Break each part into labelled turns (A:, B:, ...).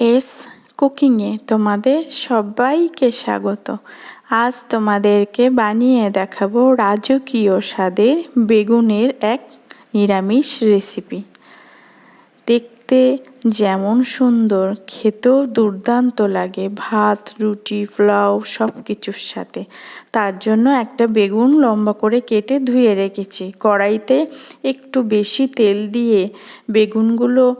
A: S কুকিংয়ে তোমাদের সবাইকে স্বাগত। আজ তোমাদেরকে বানিয়ে দেখাবো রাজকীয় স্বাদের বেগুনের এক নিরামিষ রেসিপি। দেখতে যেমন সুন্দর, খেতেও দুর্দান্ত লাগে ভাত, রুটি, পোলাও সব কিছুর সাথে। তার জন্য একটা বেগুন লম্বা করে কেটে ধুয়ে রেখেছি। কড়াইতে একটু বেশি তেল দিয়ে বেগুনগুলো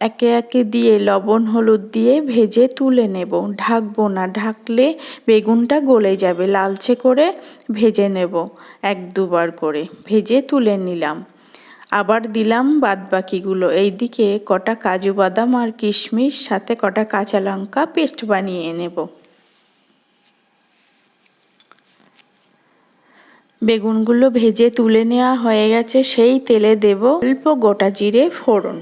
A: একে একে দিয়ে লবণ, হলুদ দিয়ে ভেজে তুলে নেব। ঢাকবো না, ঢাকলে বেগুনটা গলে যাবে। লালচে করে ভেজে নেব এক দুবার করে। ভেজে তুলে নিলাম। আবার দিলাম বাদবাকিগুলো। এইদিকে কটা কাজু বাদাম আর কিশমিশ, সাথে কটা কাঁচা লঙ্কা পেস্ট বানিয়ে নেব। বেগুনগুলো ভেজে তুলে নেওয়া হয়ে গেছে। সেই তেলে দেব অল্প গোটা জিরে ফোড়ন।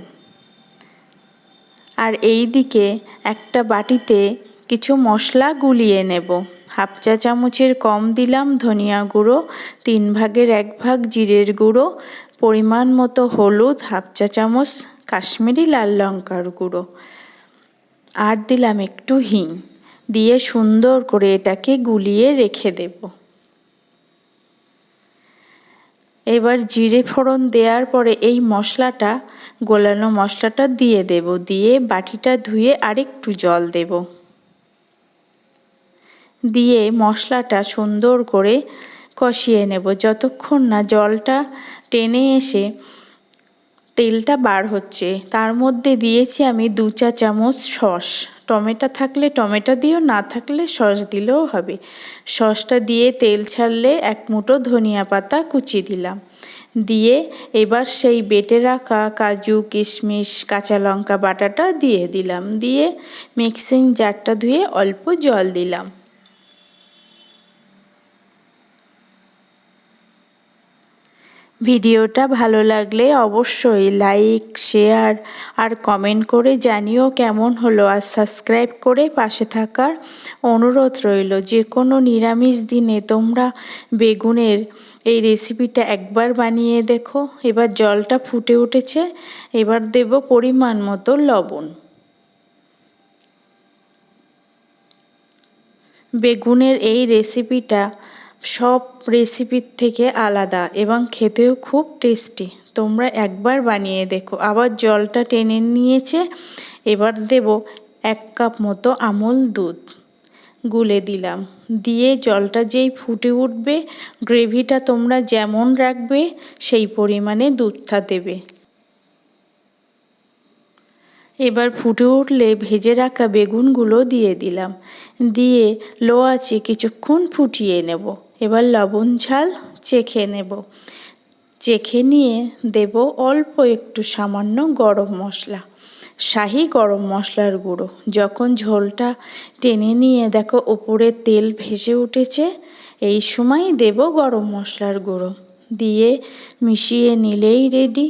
A: আর এই দিকে একটা বাটিতে কিছু মশলা গুলিয়ে নেব। হাফ চা চামচের কম দিলাম ধনিয়া গুঁড়ো, তিন ভাগের এক ভাগ জিরের গুঁড়ো, পরিমাণ মতো হলুদ, হাফ চা চামচ কাশ্মীরি লাল লঙ্কার গুঁড়ো। আর দিলাম একটু হিং। দিয়ে সুন্দর করে এটাকে গুলিয়ে রেখে দেবো। এবার জিরে ফোড়ন দেওয়ার পরে এই মশলাটা, গোলানো মশলাটা দিয়ে দেব। দিয়ে বাটিটা ধুয়ে আরেকটু জল দেব। দিয়ে মশলাটা সুন্দর করে কষিয়ে নেব। যতক্ষণ না জলটা টেনে এসে তেলটা বার হচ্ছে, তার মধ্যে দিয়েছি আমি দু চা চামচ সস। টমেটো থাকলে টমেটো দিও, না থাকলে সস দিলেও হবে। সসটা দিয়ে তেল ছাড়লে এক মুঠো ধনিয়া পাতা কুচি দিলাম। দিয়ে এবার সেই বেটে রাখা কাজু, কিশমিশ, কাঁচা লঙ্কা বাটাটা দিয়ে দিলাম। দিয়ে মিক্সিং জারটা ধুয়ে অল্প জল দিলাম। ভিডিওটা ভালো লাগলে অবশ্যই লাইক, শেয়ার আর কমেন্ট করে জানিও কেমন হলো আর সাবস্ক্রাইব করে পাশে থাকার অনুরোধ রইল। যে কোনো নিরামিষ দিনে তোমরা বেগুনের এই রেসিপিটা একবার বানিয়ে দেখো। এবার জলটা ফুটে উঠেছে, এবার দেব পরিমাণ মতো লবণ। বেগুনের এই রেসিপিটা সব রেসিপির থেকে আলাদা এবং খেতেও খুব টেস্টি। তোমরা একবার বানিয়ে দেখো। আবার জলটা টেনে নিয়েছে, এবার দেব এক কাপ মতো আমল দুধ। গুলে দিলাম। দিয়ে জলটা যেই ফুটে উঠবে, গ্রেভিটা তোমরা যেমন রাখবে, সেই পরিমাণে দুধটা দেবে। এবার ফুটে উঠলে ভেজে রাখা বেগুনগুলো দিয়ে দিলাম। দিয়ে লো আছে কিছুক্ষণ ফুটিয়ে নেব। এবার লবণ ঝাল চেখে নেব। চেখে নিয়ে দেব অল্প একটু সামান্য গরম মশলা, শাহি গরম মশলার গুঁড়ো। যখন ঝোলটা টেনে নিয়ে দেখো ওপরে তেল ভেসে উঠেছে, এই সময় দেব গরম মশলার গুঁড়ো। দিয়ে মিশিয়ে নিলেই রেডি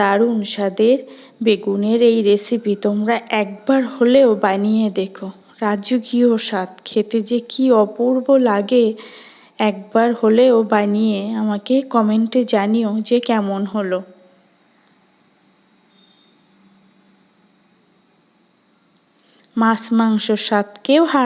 A: দারুণ স্বাদের বেগুনের এই রেসিপি তোমরা একবার হলেও বানিয়ে দেখো। রাজকীয় স্বাদ, খেতে যে কি অপূর্ব লাগে। একবার হলেও বানিয়ে আমাকে কমেন্টে জানিও যে কেমন হলো। মাছ মাংস স্বাদকেও